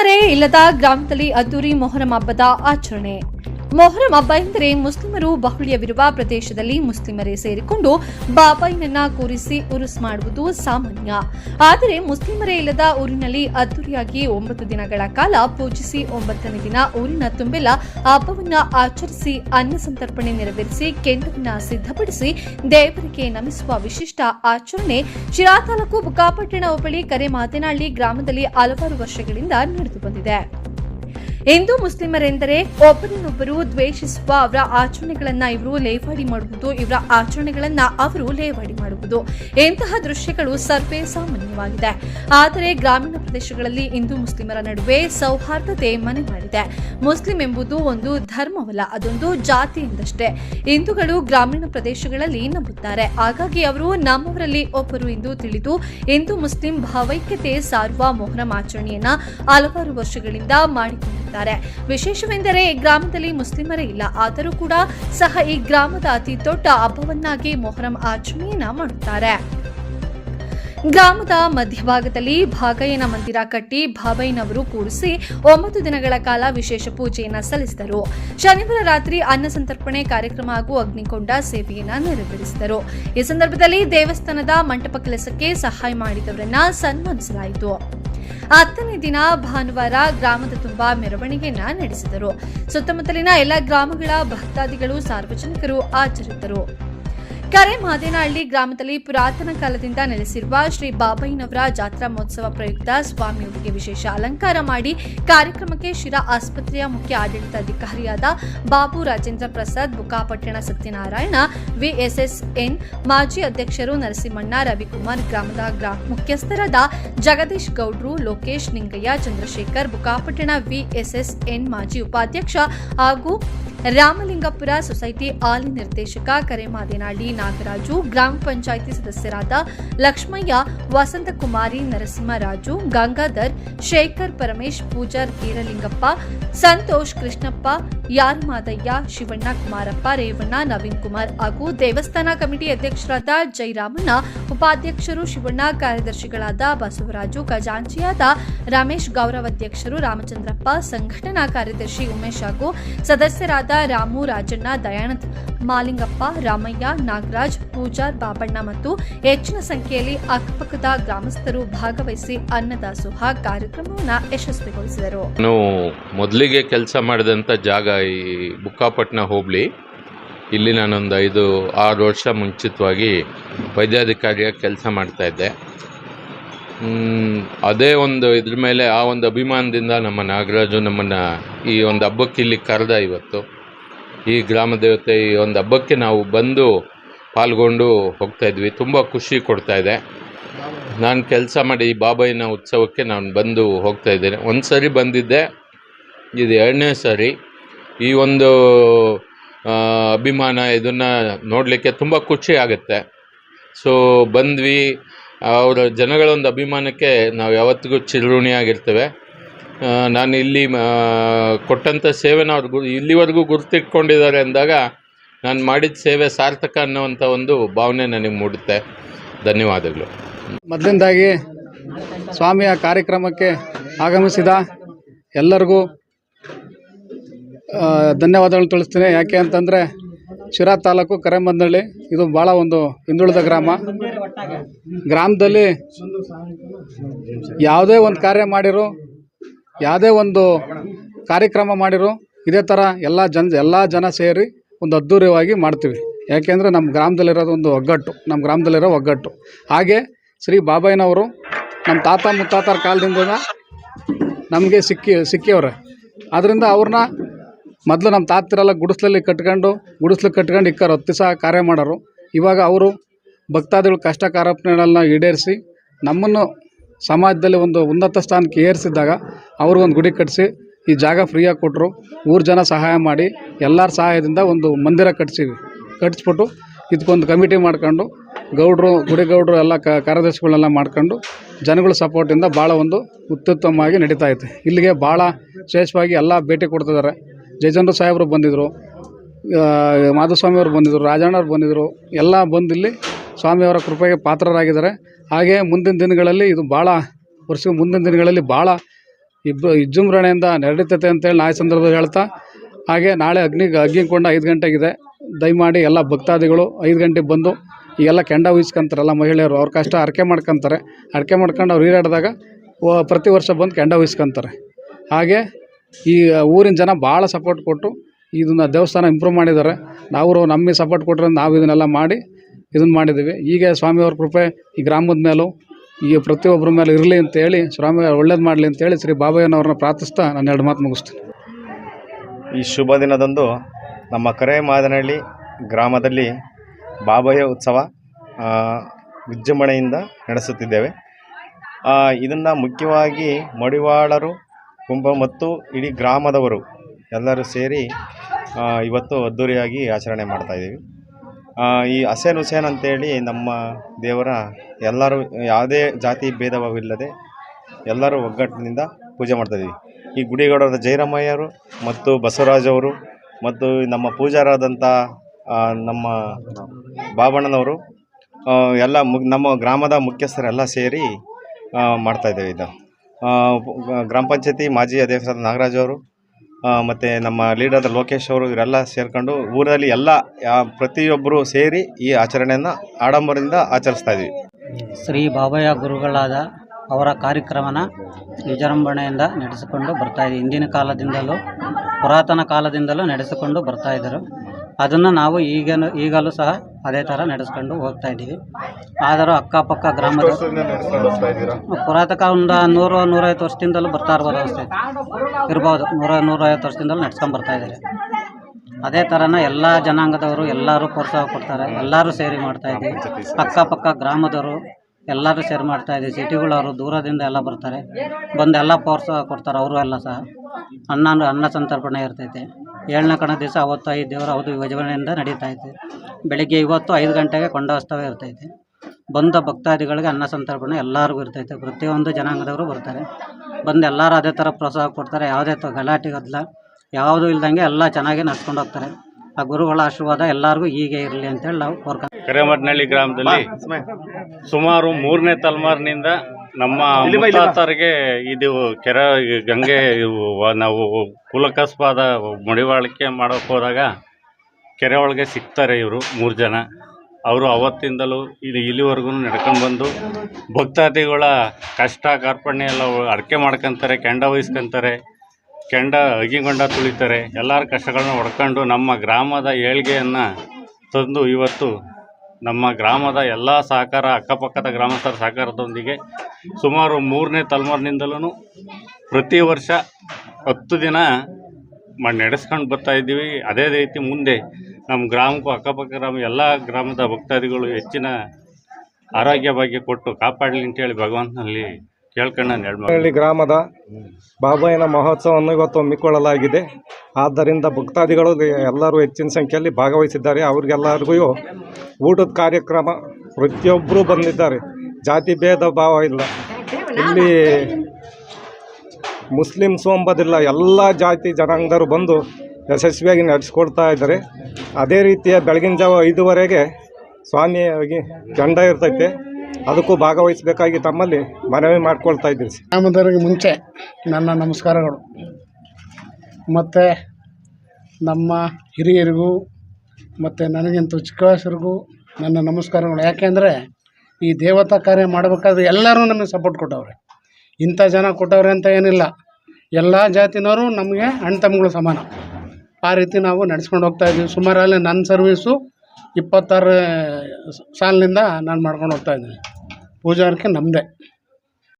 ಮುಸ್ಲಿಮರೇ ಇಲ್ಲದ ಗ್ರಾಮದಲ್ಲಿ ಅದ್ದೂರಿ ಮೊಹರಂ ಹಬ್ಬದ ಆಚರಣೆ. ಮೊಹರಂ ಹಬ್ಬ ಎಂದರೆ ಮುಸ್ಲಿಮರು ಬಹುಳ್ಯವಿರುವ ಪ್ರದೇಶದಲ್ಲಿ ಮುಸ್ಲಿಮರೇ ಸೇರಿಕೊಂಡು ಬಾಬಾಯಿನನ್ನ ಕೂರಿಸಿ ಉರುಸ್ ಮಾಡುವುದು ಸಾಮಾನ್ಯ. ಆದರೆ ಮುಸ್ಲಿಮರೇ ಇಲ್ಲದ ಊರಿನಲ್ಲಿ ಅದ್ದೂರಿಯಾಗಿ ಒಂಬತ್ತು ದಿನಗಳ ಕಾಲ ಪೂಜಿಸಿ ಒಂಬತ್ತನೇ ದಿನ ಊರಿನ ತುಂಬೆಲ್ಲ ಹಬ್ಬವನ್ನು ಆಚರಿಸಿ ಅನ್ನ ಸಂತರ್ಪಣೆ ನೆರವೇರಿಸಿ ಕೆಂಡವನ್ನ ಸಿದ್ಧಪಡಿಸಿ ದೇವರಿಗೆ ನಮಿಸುವ ವಿಶಿಷ್ಟ ಆಚರಣೆ ಶಿರಾ ತಾಲೂಕು ಬುಕ್ಕಾಪಟ್ಟಣ ಹೋಬಳಿ ಕರೆ ಮಾತನಾಡಿ ಗ್ರಾಮದಲ್ಲಿ ಹಲವಾರು ವರ್ಷಗಳಿಂದ ನಡೆದು ಬಂದಿದೆ. ಹಿಂದೂ ಮುಸ್ಲಿಮರೆಂದರೆ ಒಬ್ಬರನ್ನೊಬ್ಬರು ದ್ವೇಷಿಸುವ ಅವರ ಆಚರಣೆಗಳನ್ನ ಇವರು ಲೇವಾಡಿ ಮಾಡುವುದು, ಇವರ ಆಚರಣೆಗಳನ್ನ ಅವರು ಲೇವಾಡಿ ಮಾಡುವುದು. ಇಂತಹ ದೃಶ್ಯಗಳು ಸರ್ವೇ ಸಾಮಾನ್ಯವಾಗಿದೆ. ಆದರೆ ಗ್ರಾಮೀಣ ಪ್ರದೇಶಗಳಲ್ಲಿ ಹಿಂದೂ ಮುಸ್ಲಿಮರ ನಡುವೆ ಸೌಹಾರ್ದತೆ ಮನೆ ಮಾಡಿದೆ. ಮುಸ್ಲಿಂ ಎಂಬುದು ಒಂದು ಧರ್ಮವಲ್ಲ, ಅದೊಂದು ಜಾತಿ ಎಂದಷ್ಟೇ ಹಿಂದೂಗಳು ಗ್ರಾಮೀಣ ಪ್ರದೇಶಗಳಲ್ಲಿ ನಂಬುತ್ತಾರೆ. ಹಾಗಾಗಿ ಅವರು ನಮ್ಮವರಲ್ಲಿ ಒಬ್ಬರು ಎಂದು ತಿಳಿದು ಹಿಂದೂ ಮುಸ್ಲಿಂ ಭಾವೈಕ್ಯತೆ ಸಾರುವ ಮೊಹರಂ ಆಚರಣೆಯನ್ನ ಹಲವಾರು ವರ್ಷಗಳಿಂದ ಮಾಡಿಕೊಂಡಿದ್ದಾರೆ. ವಿಶೇಷವೆಂದರೆ ಈ ಗ್ರಾಮದಲ್ಲಿ ಮುಸ್ಲಿಮರೇ ಇಲ್ಲ. ಆದರೂ ಕೂಡ ಸಹ ಈ ಗ್ರಾಮದ ಅತಿ ದೊಡ್ಡ ಹಬ್ಬವನ್ನಾಗಿ ಮೊಹರಂ ಆಚರಣೆಯನ್ನ ಮಾಡುತ್ತಾರೆ. ಗ್ರಾಮದ ಮಧ್ಯಭಾಗದಲ್ಲಿ ಭಾಗಯ್ಯನ ಮಂದಿರ ಕಟ್ಟಿ ಬಾಬಯ್ಯನವರು ಕೂರಿಸಿ ಒಂಬತ್ತು ದಿನಗಳ ಕಾಲ ವಿಶೇಷ ಪೂಜೆಯನ್ನ ಸಲ್ಲಿಸಿದರು. ಶನಿವಾರ ರಾತ್ರಿ ಅನ್ನ ಸಂತರ್ಪಣೆ ಕಾರ್ಯಕ್ರಮ ಹಾಗೂ ಅಗ್ನಿಕೊಂಡ ಸೇವೆಯನ್ನ ನೆರವೇರಿಸಿದರು. ಈ ಸಂದರ್ಭದಲ್ಲಿ ದೇವಸ್ಥಾನದ ಮಂಟಪ ಕೆಲಸಕ್ಕೆ ಸಹಾಯ ಮಾಡಿದವರನ್ನ ಸನ್ಮಾನಿಸಲಾಯಿತು. ಹತ್ತನೇ ದಿನ ಭಾನುವಾರ ಗ್ರಾಮದ ತುಂಬಾ ಮೆರವಣಿಗೆಯನ್ನ ನಡೆಸಿದರು. ಸುತ್ತಮುತ್ತಲಿನ ಎಲ್ಲ ಗ್ರಾಮಗಳ ಭಕ್ತಾದಿಗಳು ಸಾರ್ವಜನಿಕರು ಹಾಜರಿದ್ದರು ಕರೆ ಮಾದೇನಹಳ್ಳಿ ಗ್ರಾಮದಲ್ಲಿ ಪುರಾತನ ಕಾಲದಿಂದ ನೆಲೆಸಿರುವ ಶ್ರೀ ಬಾಬಯ್ಯನವರ ಜಾತ್ರಾ ಮಹೋತ್ಸವ ಪ್ರಯುಕ್ತ ಸ್ವಾಮಿಯವರಿಗೆ ವಿಶೇಷ ಅಲಂಕಾರ ಮಾಡಿ ಕಾರ್ಯಕ್ರಮಕ್ಕೆ ಶಿರಾ ಆಸ್ಪತ್ರೆಯ ಮುಖ್ಯ ಆಡಳಿತಾಧಿಕಾರಿಯಾದ ಬಾಬು ರಾಜೇಂದ್ರ ಪ್ರಸಾದ್ ಬುಕಾಪಟ್ಟಣ ಸತ್ಯನಾರಾಯಣ, ವಿಎಸ್ಎಸ್ಎನ್ ಮಾಜಿ ಅಧ್ಯಕ್ಷರು ನರಸಿಂಹಣ್ಣ, ರವಿಕುಮಾರ್ ಗ್ರಾಮದ ಗ್ರಾಮ ಮುಖ್ಯಸ್ಥರಾದ ಜಗದೀಶ್ ಗೌಡ್ರು, ಲೋಕೇಶ್ ನಿಂಗಯ್ಯ, ಚಂದ್ರಶೇಖರ್ ಬುಕ್ಕಾಪಟ್ಟಣ ವಿಎಸ್ಎಸ್ಎನ್ ಮಾಜಿ ಉಪಾಧ್ಯಕ್ಷ ಹಾಗೂ ರಾಮಲಿಂಗಪುರ ಸೊಸೈಟಿ ಆಲಿ ನಿರ್ದೇಶಕ ಕರೆಮಾದೇನಹಳ್ಳಿ ನಾಗರಾಜು, ಗ್ರಾಮ ಪಂಚಾಯಿತಿ ಸದಸ್ಯರಾದ ಲಕ್ಷ್ಮಯ್ಯ, ವಸಂತಕುಮಾರಿ, ನರಸಿಂಹರಾಜು, ಗಂಗಾಧರ್, ಶೇಖರ್ ಪರಮೇಶ್, ಪೂಜಾರ್ ವೀರಲಿಂಗಪ್ಪ, ಸಂತೋಷ್ ಕೃಷ್ಣಪ್ಪ, ಯಾರಮಾದಯ್ಯ, ಶಿವಣ್ಣ ಕುಮಾರಪ್ಪ, ರೇವಣ್ಣ, ನವೀನ್ ಕುಮಾರ್ ಹಾಗೂ ದೇವಸ್ಥಾನ ಕಮಿಟಿ ಅಧ್ಯಕ್ಷರಾದ ಜೈರಾಮಣ್ಣ, ಉಪಾಧ್ಯಕ್ಷರು ಶಿವಣ್ಣ, ಕಾರ್ಯದರ್ಶಿಗಳಾದ ಬಸವರಾಜು, ಖಜಾಂಚಿಯಾದ ರಮೇಶ್, ಗೌರವಾಧ್ಯಕ್ಷರು ರಾಮಚಂದ್ರಪ್ಪ, ಸಂಘಟನಾ ಕಾರ್ಯದರ್ಶಿ ಉಮೇಶ್ ಹಾಗೂ ಸದಸ್ಯರಾದ ರಾಮು, ರಾಜಣ್ಣ, ದಯಾನಂದ್, ಮಾಲಿಂಗಪ್ಪ, ರಾಮಯ್ಯ, ನಾಗರಾಜ್ ಪೂಜಾರ್ ಬಾಬಣ್ಣ ಮತ್ತು ಹೆಚ್ಚಿನ ಸಂಖ್ಯೆಯಲ್ಲಿ ಅಕ್ಕಪಕ್ಕದ ಗ್ರಾಮಸ್ಥರು ಭಾಗವಹಿಸಿ ಅನ್ನದಾಸೋಹ ಕಾರ್ಯಕ್ರಮವನ್ನು ಯಶಸ್ವಿಗೊಳಿಸಿದರು. ಮೊದಲಿಗೆ ಕೆಲಸ ಮಾಡಿದಂಥ ಜಾಗ ಈ ಬುಕ್ಕಾಪಟ್ಟಣ ಹೋಬಳಿ. ಇಲ್ಲಿ ನಾನೊಂದು ಐದು, ಆರು ವರ್ಷ ಮುಂಚಿತವಾಗಿ ವೈದ್ಯಾಧಿಕಾರಿಯಾಗಿ ಕೆಲಸ ಮಾಡ್ತಾಯಿದ್ದೆ ಅದೇ ಒಂದು ಇದ್ರ ಮೇಲೆ ಆ ಒಂದು ಅಭಿಮಾನದಿಂದ ನಮ್ಮ ನಾಗರಾಜು ನಮ್ಮನ್ನು ಈ ಒಂದು ಹಬ್ಬಕ್ಕೆ ಇಲ್ಲಿ ಕರೆದ ಇವತ್ತು. ಈ ಗ್ರಾಮ ದೇವತೆ ಈ ಒಂದು ಹಬ್ಬಕ್ಕೆ ನಾವು ಬಂದು ಪಾಲ್ಗೊಂಡು ಹೋಗ್ತಾಯಿದ್ವಿ ತುಂಬ ಖುಷಿ ಕೊಡ್ತಾಯಿದೆ ನಾನು ಕೆಲಸ ಮಾಡಿ ಈ ಬಾಬಾಯಿನ ಉತ್ಸವಕ್ಕೆ ನಾನು ಬಂದು ಹೋಗ್ತಾ ಇದ್ದೇನೆ. ಒಂದು ಸರಿ ಬಂದಿದ್ದೆ. ಇದು ಎರಡನೇ ಸಾರಿ. ಈ ಒಂದು ಅಭಿಮಾನ ಇದನ್ನು ನೋಡಲಿಕ್ಕೆ ತುಂಬ ಖುಷಿ ಆಗುತ್ತೆ. ಸೊ ಬಂದ್ವಿ. ಅವರ ಜನಗಳ ಒಂದು ಅಭಿಮಾನಕ್ಕೆ ನಾವು ಯಾವತ್ತಿಗೂ ಚಿರಋಣಿಯಾಗಿರ್ತೇವೆ. ಆ, ನಾನು ಇಲ್ಲಿ ಕೊಟ್ಟಂಥ ಸೇವೆನ ಅವ್ರು ಗು, ಇಲ್ಲಿವರೆಗೂ ಗುರುತಿಟ್ಕೊಂಡಿದ್ದಾರೆ ಅಂದಾಗ ನಾನು ಮಾಡಿದ ಸೇವೆ ಸಾರ್ಥಕ ಅನ್ನೋವಂಥ ಒಂದು ಭಾವನೆ ನನಗೆ ಮೂಡುತ್ತೆ. ಧನ್ಯವಾದಗಳು. ಮೊದಲಿಂದಾಗಿ ಸ್ವಾಮಿಯ ಕಾರ್ಯಕ್ರಮಕ್ಕೆ ಆಗಮಿಸಿದ ಎಲ್ಲರಿಗೂ ಧನ್ಯವಾದಗಳು ತಿಳಿಸ್ತೀನಿ. ಯಾಕೆ ಅಂತಂದರೆ ಶಿರಾ ತಾಲೂಕು ಕರೆಮಂದಳ್ಳಿ, ಇದು ಭಾಳ ಒಂದು ಹಿಂದುಳಿದ ಗ್ರಾಮ. ಗ್ರಾಮದಲ್ಲಿ ಯಾವುದೇ ಒಂದು ಕಾರ್ಯ ಮಾಡಿರು ಯಾವುದೇ ಒಂದು ಕಾರ್ಯಕ್ರಮ ಮಾಡಿರೋ ಇದೇ ಥರ ಎಲ್ಲ ಜನ ಎಲ್ಲ ಜನ ಸೇರಿ ಒಂದು ಅದ್ಧೂರಿಯಾಗಿ ಮಾಡ್ತೀವಿ. ಯಾಕೆಂದರೆ ನಮ್ಮ ಗ್ರಾಮದಲ್ಲಿರೋದು ಒಂದು ಒಗ್ಗಟ್ಟು ನಮ್ಮ ಗ್ರಾಮದಲ್ಲಿರೋ ಒಗ್ಗಟ್ಟು. ಹಾಗೆ ಶ್ರೀ ಬಾಬಯ್ಯನವರು ನಮ್ಮ ತಾತ ಮುತ್ತಾತರ ಕಾಲದಿಂದ ನಮಗೆ ಸಿಕ್ಕಿ ಸಿಕ್ಕಿಯವ್ರೆ ಅದರಿಂದ ಅವ್ರನ್ನ ಮೊದಲು ನಮ್ಮ ತಾತರೆಲ್ಲ ಗುಡಿಸ್ಲಲ್ಲಿ ಕಟ್ಕೊಂಡು, ಗುಡಿಸ್ಲು ಕಟ್ಕೊಂಡು ಇಕ್ಕರು, ಹತ್ತು ದಿವಸ ಕಾರ್ಯ ಮಾಡೋರು. ಇವಾಗ ಅವರು ಭಕ್ತಾದಿಗಳು ಕಷ್ಟ ಕಾರ್ಪಣ್ಯಗಳನ್ನ ಈಡೇರಿಸಿ ನಮ್ಮನ್ನು ಸಮಾಜದಲ್ಲಿ ಒಂದು ಉನ್ನತ ಸ್ಥಾನಕ್ಕೆ ಏರಿಸಿದಾಗ ಅವರು ಒಂದು ಗುಡಿ ಕಟ್ಟಿಸಿ ಈ ಜಾಗ ಫ್ರೀಯಾಗಿ ಕೊಟ್ಟರು ಊರು ಜನ ಸಹಾಯ ಮಾಡಿ ಎಲ್ಲರ ಸಹಾಯದಿಂದ ಒಂದು ಮಂದಿರ ಕಟ್ಸಿವಿ. ಕಟ್ಟಿಸ್ಬಿಟ್ಟು ಇದಕ್ಕೊಂದು ಕಮಿಟಿ ಮಾಡ್ಕೊಂಡು ಗೌಡ್ರು, ಗುಡಿ ಗೌಡರು ಎಲ್ಲ ಕಾರ್ಯದರ್ಶಿಗಳನ್ನೆಲ್ಲ ಮಾಡ್ಕೊಂಡು ಜನಗಳ ಸಪೋರ್ಟಿಂದ ಭಾಳ ಒಂದು ಅತ್ಯುತ್ತಮವಾಗಿ ನಡೀತಾ ಐತೆ ಇಲ್ಲಿಗೆ ಭಾಳ ವಿಶೇಷವಾಗಿ ಎಲ್ಲ ಭೇಟಿ ಕೊಡ್ತಿದ್ದಾರೆ. ಜಯಚಂದ್ರ ಸಾಹೇಬರು ಬಂದಿದ್ದರು ಮಾಧುಸ್ವಾಮಿಯವರು ಬಂದಿದ್ದರು ರಾಜಣ್ಣವ್ರು ಬಂದಿದ್ದರು ಎಲ್ಲ ಬಂದಿಲ್ಲಿ ಸ್ವಾಮಿಯವರ ಕೃಪೆಗೆ ಪಾತ್ರರಾಗಿದ್ದಾರೆ. ಹಾಗೆ ಮುಂದಿನ ದಿನಗಳಲ್ಲಿ ಇದು ಭಾಳ ವರ್ಷ ಮುಂದಿನ ದಿನಗಳಲ್ಲಿ ಭಾಳ ಇಬ್ಬ, ವಿಜೃಂಭಣೆಯಿಂದ ನಡೀತೈತೆ ಅಂತೇಳಿ ನಾಳೆ ಸಂದರ್ಭದಲ್ಲಿ ಹೇಳ್ತಾ, ಹಾಗೆ ನಾಳೆ ಅಗ್ನಿ, ಅಗ್ನಿಕೊಂಡ ಐದು ಗಂಟೆಗಿದೆ. ದಯಮಾಡಿ ಎಲ್ಲ ಭಕ್ತಾದಿಗಳು ಐದು ಗಂಟೆಗೆ ಬಂದು, ಈಗೆಲ್ಲ ಕೆಂಡ ಉಯಿಸ್ಕೊಂತಾರಲ್ಲ ಮಹಿಳೆಯರು, ಅವ್ರ ಕಷ್ಟ ಅರಕೆ ಮಾಡ್ಕೊತಾರೆ. ಅರಕೆ ಮಾಡ್ಕೊಂಡು ಅವ್ರು ಹೀರಾಡಿದಾಗ ಪ್ರತಿ ವರ್ಷ ಬಂದು ಕೆಂಡ ಉಯಿಸ್ಕೊಂತಾರೆ. ಹಾಗೆ ಈ, ಊರಿನ ಜನ ಭಾಳ ಸಪೋರ್ಟ್ ಕೊಟ್ಟು ಇದನ್ನು ದೇವಸ್ಥಾನ ಇಂಪ್ರೂವ್ ಮಾಡಿದ್ದಾರೆ. ನಾವು ನಮಗೆ ಸಪೋರ್ಟ್ ಕೊಟ್ಟರೆ ನಾವು ಇದನ್ನೆಲ್ಲ ಮಾಡಿ ಇದನ್ನು ಮಾಡಿದ್ದೀವಿ. ಈಗ ಸ್ವಾಮಿಯವ್ರ ಕೃಪೆ ಈ ಗ್ರಾಮದ ಮೇಲೂ, ಈ ಪ್ರತಿಯೊಬ್ಬರ ಮೇಲೆ ಇರಲಿ ಅಂತ ಹೇಳಿ ಸ್ವಾಮಿ ಒಳ್ಳೇದು ಮಾಡಲಿ ಅಂತೇಳಿ ಶ್ರೀ ಬಾಬಯ್ಯನವ್ರನ್ನ ಪ್ರಾರ್ಥಿಸ್ತಾ ನಾನು ಎರಡು ಮಾತು ಮುಗಿಸ್ತೀನಿ. ಈ ಶುಭ ದಿನದಂದು ನಮ್ಮ ಕರೆ ಮಾದನಹಳ್ಳಿ ಗ್ರಾಮದಲ್ಲಿ ಬಾಬಯ್ಯ ಉತ್ಸವ ವಿಜೃಂಭಣೆಯಿಂದ ನಡೆಸುತ್ತಿದ್ದೇವೆ. ಇದನ್ನು ಮುಖ್ಯವಾಗಿ ಮಡಿವಾಳರು ಕುಂಭ ಮತ್ತು ಇಡೀ ಗ್ರಾಮದವರು ಎಲ್ಲರೂ ಸೇರಿ ಇವತ್ತು ಅದ್ಧೂರಿಯಾಗಿ ಆಚರಣೆ ಮಾಡ್ತಾಯಿದ್ದೀವಿ ಈ ಹಸೇನ್ ಹುಸೇನ್ ಅಂತೇಳಿ ನಮ್ಮ ದೇವರ ಎಲ್ಲರೂ ಯಾವುದೇ ಜಾತಿ ಭೇದಭಾವವಿಲ್ಲದೆ ಎಲ್ಲರೂ ಒಗ್ಗಟ್ಟಿನಿಂದ ಪೂಜೆ ಮಾಡ್ತಾಯಿದ್ದೀವಿ ಈ ಗುಡಿಗೌಡರ ಜಯರಾಮಯ್ಯರು ಮತ್ತು ಬಸವರಾಜ್ ಅವರು ಮತ್ತು ನಮ್ಮ ಪೂಜಾರಾದಂಥ ನಮ್ಮ ಬಾಬಣ್ಣನವರು ಎಲ್ಲ ಮು ನಮ್ಮ ಗ್ರಾಮದ ಮುಖ್ಯಸ್ಥರೆಲ್ಲ ಸೇರಿ ಮಾಡ್ತಾಯಿದ್ದೇವೆ ಇದು. ಗ್ರಾಮ ಪಂಚಾಯತಿ ಮಾಜಿ ಅಧ್ಯಕ್ಷರಾದ ನಾಗರಾಜ್ ಅವರು ಮತ್ತು ನಮ್ಮ ಲೀಡರ್ ಲೋಕೇಶ್ ಅವರು ಇವರೆಲ್ಲ ಸೇರಿಕೊಂಡು ಊರಲ್ಲಿ ಎಲ್ಲ ಪ್ರತಿಯೊಬ್ಬರು ಸೇರಿ ಈ ಆಚರಣೆಯನ್ನು ಆಡಂಬರದಿಂದ ಆಚರಿಸ್ತಾ ಇದ್ದೀವಿ ಶ್ರೀ ಬಾಬಯ್ಯ ಗುರುಗಳಾದ ಅವರ ಕಾರ್ಯಕ್ರಮನ ವಿಜೃಂಭಣೆಯಿಂದ ನಡೆಸಿಕೊಂಡು ಬರ್ತಾ ಇದೆ ಹಿಂದಿನ ಕಾಲದಿಂದಲೂ, ಪುರಾತನ ಕಾಲದಿಂದಲೂ ನಡೆಸಿಕೊಂಡು ಬರ್ತಾ ಇದ್ದರು. ಅದನ್ನು ನಾವು ಈಗ ಈಗಲೂ ಸಹ ಅದೇ ಥರ ನಡೆಸ್ಕೊಂಡು ಹೋಗ್ತಾ ಇದ್ದೀವಿ. ಆದರೂ ಅಕ್ಕಪಕ್ಕ ಗ್ರಾಮದ ಪುರಾತಕ ಒಂದು ನೂರು ನೂರೈವತ್ತು ವರ್ಷದಿಂದಲೂ ಬರ್ತಾ ಇರ್ಬೋದು ಅನಿಸ್ತೈತೆ ಇರ್ಬೋದು ನೂರ ನೂರೈವತ್ತು ವರ್ಷದಿಂದಲೂ ನಡ್ಸ್ಕೊಂಡು ಬರ್ತಾ ಇದ್ದಾರೆ. ಅದೇ ಥರನ ಎಲ್ಲ ಜನಾಂಗದವರು ಎಲ್ಲರೂ ಪ್ರೋತ್ಸಾಹ ಕೊಡ್ತಾರೆ. ಎಲ್ಲರೂ ಸೇರಿ ಮಾಡ್ತಾ ಇದ್ದೀವಿ. ಅಕ್ಕಪಕ್ಕ ಗ್ರಾಮದವರು ಎಲ್ಲರೂ ಸೇರಿ ಮಾಡ್ತಾ ಇದ್ದೀವಿ. ಸಿಟಿಗಳವರು ದೂರದಿಂದ ಎಲ್ಲ ಬರ್ತಾರೆ. ಬಂದು ಎಲ್ಲ ಪ್ರೋತ್ಸಾಹ ಕೊಡ್ತಾರೆ. ಅವರು ಎಲ್ಲ ಸಹ. ಅನ್ನ ಅನ್ನ ಸಂತರ್ಪಣೆ ಇರ್ತೈತೆ. ಏಳನೇ ಕಣ ದಿವಸ ಅವತ್ತು ಐದು ದೇವರು ಹೌದು ವಿಜೃಂಭಣೆಯಿಂದ ನಡೀತಾ ಇದೆ. ಬೆಳಿಗ್ಗೆ ಇವತ್ತು ಐದು ಗಂಟೆಗೆ ಕೊಂಡೋತ್ಸವ ಇರ್ತೈತೆ. ಬಂದ ಭಕ್ತಾದಿಗಳಿಗೆ ಅನ್ನ ಸಂತರ್ಪಣೆ ಎಲ್ಲರಿಗೂ ಇರ್ತೈತೆ. ಪ್ರತಿಯೊಂದು ಜನಾಂಗದವರು ಬರ್ತಾರೆ. ಬಂದು ಎಲ್ಲರೂ ಅದೇ ಥರ ಪ್ರೋತ್ಸಾಹ ಕೊಡ್ತಾರೆ. ಯಾವುದೇ ತ ಗಲಾಟೆ ಗದ್ದಲ ಯಾವುದೂ ಇಲ್ದಂಗೆ ಎಲ್ಲ ಚೆನ್ನಾಗಿ ನಡ್ಸ್ಕೊಂಡು ಹೋಗ್ತಾರೆ. ಆ ಗುರುಗಳ ಆಶೀರ್ವಾದ ಎಲ್ಲರಿಗೂ ಹೀಗೆ ಇರಲಿ ಅಂತೇಳಿ ನಾವು ಕೋರ್ಕೊಂಡು ಕರೆಮಟ್ನಹಳ್ಳಿ ಗ್ರಾಮದಲ್ಲಿ ಸುಮಾರು ಮೂರನೇ ತಲೆಮಾರಿನಿಂದ ನಮ್ಮ ಮುತ್ತಾತರಿಗೆ ಇದು ಕೆರೆ ಗಂಗೆ ಇವು ವ- ನಾವು ಕುಲಕಸ್ಬಾದ ಮಡಿವಾಳಿಕೆ ಮಾಡೋಕೆ ಹೋದಾಗ ಕೆರೆ ಒಳಗೆ ಸಿಗ್ತಾರೆ ಇವರು ಮೂರು ಜನ. ಅವರು ಅವತ್ತಿಂದಲೂ ಇದು ಇಲ್ಲಿವರೆಗೂ ನಡ್ಕೊಂಡು ಬಂದು ಭಕ್ತಾದಿಗಳ ಕಷ್ಟ ಕಾರ್ಪಣ್ಯ ಎಲ್ಲ ಅಡಕೆ ಮಾಡ್ಕೊಂತಾರೆ ಕೆಂಡ ವಹಿಸ್ಕೊಂತಾರೆ ಕೆಂಡ ಅಗಿಗೊಂಡ ತುಳಿತಾರೆ. ಎಲ್ಲರ ಕಷ್ಟಗಳನ್ನ ಹೊಡ್ಕೊಂಡು ನಮ್ಮ ಗ್ರಾಮದ ಏಳ್ಗೆಯನ್ನು ತಂದು ಇವತ್ತು ನಮ್ಮ ಗ್ರಾಮದ ಎಲ್ಲ ಸಹಕಾರ, ಅಕ್ಕಪಕ್ಕದ ಗ್ರಾಮಸ್ಥರ ಸಹಕಾರದೊಂದಿಗೆ ಸುಮಾರು ಮೂರನೇ ತಲೆಮಾರಿನಿಂದಲೂ ಪ್ರತಿ ವರ್ಷ ಹತ್ತು ದಿನ ನಡೆಸ್ಕೊಂಡು ಬರ್ತಾ ಇದ್ದೀವಿ. ಅದೇ ರೀತಿ ಮುಂದೆ ನಮ್ಮ ಗ್ರಾಮಕ್ಕೂ ಅಕ್ಕಪಕ್ಕ ಗ್ರಾಮ, ಎಲ್ಲ ಗ್ರಾಮದ ಭಕ್ತಾದಿಗಳು ಹೆಚ್ಚಿನ ಆರೋಗ್ಯ ಭಾಗ್ಯ ಕೊಟ್ಟು ಕಾಪಾಡಲಿ ಅಂತೇಳಿ ಭಗವಂತನಲ್ಲಿ ಹಳ್ಳಿ ಗ್ರಾಮದ ಬಾಬಯ್ಯನ ಮಹೋತ್ಸವವನ್ನು ಇವತ್ತು ಹಮ್ಮಿಕೊಳ್ಳಲಾಗಿದೆ. ಆದ್ದರಿಂದ ಭಕ್ತಾದಿಗಳು ಎಲ್ಲರೂ ಹೆಚ್ಚಿನ ಸಂಖ್ಯೆಯಲ್ಲಿ ಭಾಗವಹಿಸಿದ್ದಾರೆ. ಅವ್ರಿಗೆಲ್ಲರಿಗೂ ಊಟದ ಕಾರ್ಯಕ್ರಮ ಪ್ರತಿಯೊಬ್ಬರೂ ಬಂದಿದ್ದಾರೆ. ಜಾತಿ ಭೇದ ಭಾವ ಇಲ್ಲ. ಇಲ್ಲಿ ಮುಸ್ಲಿಮ್ ಸೋಂಬದಿಲ್ಲ. ಎಲ್ಲ ಜಾತಿ ಜನಾಂಗದವರು ಬಂದು ಯಶಸ್ವಿಯಾಗಿ ನಡೆಸ್ಕೊಡ್ತಾ ಇದ್ದಾರೆ. ಅದೇ ರೀತಿಯ ಬೆಳಗಿನ ಜಾವ ಐದುವರೆಗೆ ಸ್ವಾಮಿಯಾಗಿ ಗಂಡ ಇರ್ತೈತೆ. ಅದಕ್ಕೂ ಭಾಗವಹಿಸಬೇಕಾಗಿ ತಮ್ಮಲ್ಲಿ ಮನವಿ ಮಾಡ್ಕೊಳ್ತಾ ಇದ್ದೀವಿ ಗ್ರಾಮದವರಿಗೆ ಮುಂಚೆ ನನ್ನ ನಮಸ್ಕಾರಗಳು. ಮತ್ತು ನಮ್ಮ ಹಿರಿಯರಿಗೂ, ಮತ್ತು ನನಗಿಂತ ಚಿಕ್ಕ ವಯಸ್ಸರಿಗೂ ನನ್ನ ನಮಸ್ಕಾರಗಳು. ಯಾಕೆಂದರೆ ಈ ದೇವತಾ ಕಾರ್ಯ ಮಾಡಬೇಕಾದ್ರೆ ಎಲ್ಲರೂ ನಮಗೆ ಸಪೋರ್ಟ್ ಕೊಟ್ಟವ್ರೆ. ಇಂಥ ಜನ ಕೊಟ್ಟವ್ರೆ ಅಂತ ಏನಿಲ್ಲ. ಎಲ್ಲ ಜಾತಿನವರು ನಮಗೆ ಅಣ್ಣ ತಮ್ಮಗಳು ಸಮಾನ. ಆ ರೀತಿ ನಾವು ನಡೆಸ್ಕೊಂಡು ಹೋಗ್ತಾ ಇದ್ದೀವಿ. ಸುಮಾರಲ್ಲಿ ನನ್ನ ಸರ್ವೀಸು ಇಪ್ಪತ್ತಾರು ಸಾಲಿನಿಂದ ನಾನು ಮಾಡ್ಕೊಂಡು ಹೋಗ್ತಾ ಇದ್ದೀನಿ. ಪೂಜಾರಿಕೆ ನಮ್ಮದೇ